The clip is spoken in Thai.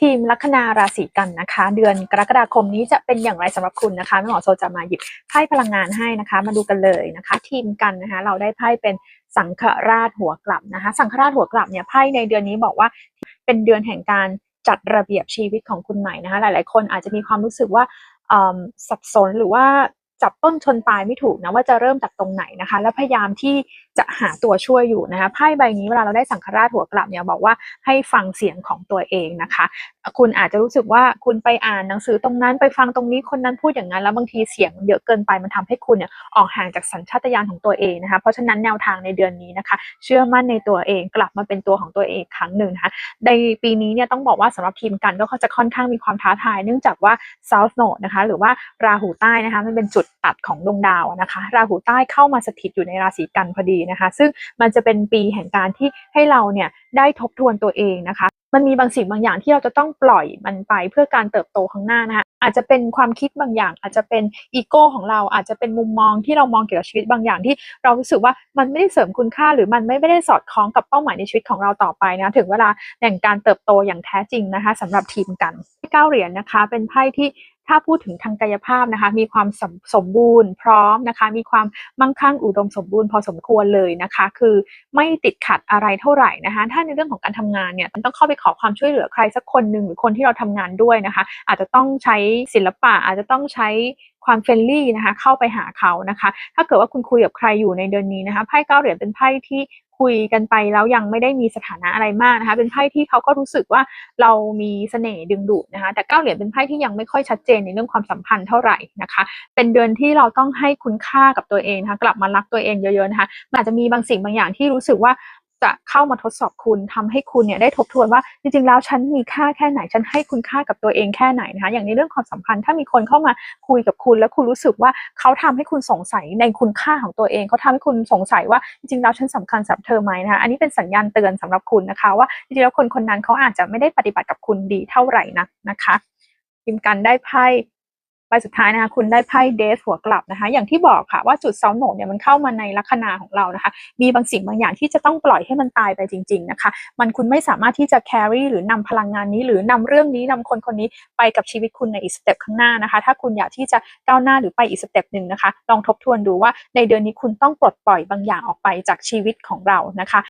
ทีมลัคนาราศีกันนะคะ เดือนกรกฎาคมนี้จะเป็นอย่างไรสำหรับคุณนะคะแม่หมอโซจะมาหยิบไพ่พลังงานให้นะคะ มาดูกันเลยนะคะ ทีมกันนะคะ เราได้ไพ่เป็นสังฆราชหัวกลับนะคะ สังฆราชหัวกลับเนี่ยไพ่ในเดือนนี้บอกว่าเป็นเดือนแห่งการจัดระเบียบชีวิตของคุณใหม่นะคะ หลาย ๆ คนอาจจะมีความรู้สึกว่าสับสนหรือว่า จับต้นชนปลายไม่ถูกนะว่าจะเริ่มจากตรงไหนนะคะ และพยายามที่จะหาตัวช่วยอยู่นะคะไพ่ใบนี้เวลาเราได้สังฆราชหัวกลับเนี่ยบอกว่าให้ฟังเสียงของตัวเองนะคะ คุณอาจจะรู้สึกว่าคุณไปอ่านหนังสือตรงนั้นไปฟังตรงนี้คนนั้นพูดอย่างนั้นแล้วบางทีเสียงเยอะเกินไปมันทำให้คุณเนี่ยออกห่างจากสัญชาตญาณของตัวเองนะคะ เพราะฉะนั้นแนวทางในเดือนนี้นะคะ เชื่อมั่นในตัวเองกลับมาเป็นตัวของตัวเองครั้งหนึ่งนะคะในปีนี้เนี่ยต้องบอกว่าสำหรับทีมกันก็จะค่อนข้างมีความท้าทาย เนื่องจากว่า South Node นะคะ หรือว่าราหูใต้นะคะมันเป็นจุดตัดของดวงดาวนะคะ ราหูใต้เข้ามาสถิตอยู่ในราศีกันพอดีนะคะ ซึ่งมันจะเป็นปีแห่งการที่ให้เราเนี่ยได้ทบทวนตัวเองนะคะ มันมีบางสิ่งบางอย่างที่เราจะต้องปล่อยมันไปเพื่อการเติบโตข้างหน้านะคะอาจจะเป็นความคิดบางอย่าง อาจจะเป็นอีโก้ของเราอาจจะเป็นมุมมองที่เรามองเกี่ยวกับชีวิตบางอย่างที่เรารู้สึกว่ามันไม่ได้เสริมคุณค่า หรือมันไม่ได้สอดคล้องกับเป้าหมายในชีวิตของเราต่อไปนะถึงเวลาแห่งการเติบโตอย่างแท้จริงนะคะสำหรับทีมกันเก้าเหรียญนะคะ เป็นไพ่ที่ ถ้าพูดถึงทางกายภาพนะคะ มีความสมสมบูรณ์พร้อมนะคะ มีความมั่งคั่งอุดมสมบูรณ์พอสมควรเลยนะคะ คือไม่ติดขัดอะไรเท่าไหร่นะคะ ถ้าในเรื่องของการทำงานเนี่ยมันต้องเข้าไปขอความช่วยเหลือใครสักคนหนึ่งหรือคนที่เราทำงานด้วยนะคะ อาจจะต้องใช้ศิลปะอาจจะต้องใช้ความเฟรนลี่นะคะเข้าไปหาเขานะคะ ถ้าเกิดว่าคุณคุยกับใครอยู่ในเดือนนี้นะคะไพ่เก้าเหรียญเป็นไพ่ที่คุยกันไปแล้วยังไม่ได้มีสถานะอะไรมากนะคะ เป็นไพ่ที่เขาก็รู้สึกว่าเรามีเสน่ห์ดึงดูดนะคะ แต่เก้าเหรียญเป็นไพ่ที่ยังไม่ค่อยชัดเจนในเรื่องความสัมพันธ์เท่าไหร่นะคะ เป็นเดือนที่เราต้องให้คุณค่ากับตัวเองนะคะกลับมารักตัวเองเยอะๆนะคะอาจจะมีบางสิ่งบางอย่างที่รู้สึกว่า จะเข้ามาทดสอบคุณทำให้คุณเนี่ยได้ทบทวนว่าจริงๆแล้วฉันมีค่าแค่ไหนฉันให้คุณค่ากับตัวเองแค่ไหนนะคะอย่างในเรื่องความสัมพันธ์ถ้ามีคนเข้ามาคุยกับคุณ แล้วคุณรู้สึกว่าเขาทำให้คุณสงสัยในคุณค่าของตัวเองเขาทำให้คุณสงสัยว่าจริงๆแล้วฉันสำคัญสำหรับเธอไหมนะคะอันนี้เป็นสัญญาณเตือนสำหรับคุณนะคะว่าจริงๆแล้วคนคนนั้นเขาอาจจะไม่ได้ปฏิบัติกับคุณดีเท่าไหร่นักนะคะพิมพ์กันได้ไพ่ ใบสุดท้ายนะคะคุณได้ไพ่เดสหัวกลับนะคะ อย่างที่บอกค่ะว่าจุดเซาหนดเนี่ยมันเข้ามาในลัคนาของเรานะคะ มีบางสิ่งบางอย่างที่จะต้องปล่อยให้มันตายไปจริง ๆนะคะ มันคุณไม่สามารถที่จะ carry หรือนำพลังงานนี้ หรือนำเรื่องนี้นำคนคนนี้ไปกับชีวิตคุณในอีกสเต็ปข้างหน้านะคะ ถ้าคุณอยากที่จะก้าวหน้าหรือไปอีกสเต็ปหนึ่งนะคะ ลองทบทวนดูว่าในเดือนนี้คุณต้องปลดปล่อยบางอย่างออกไปจากชีวิตของเรานะคะ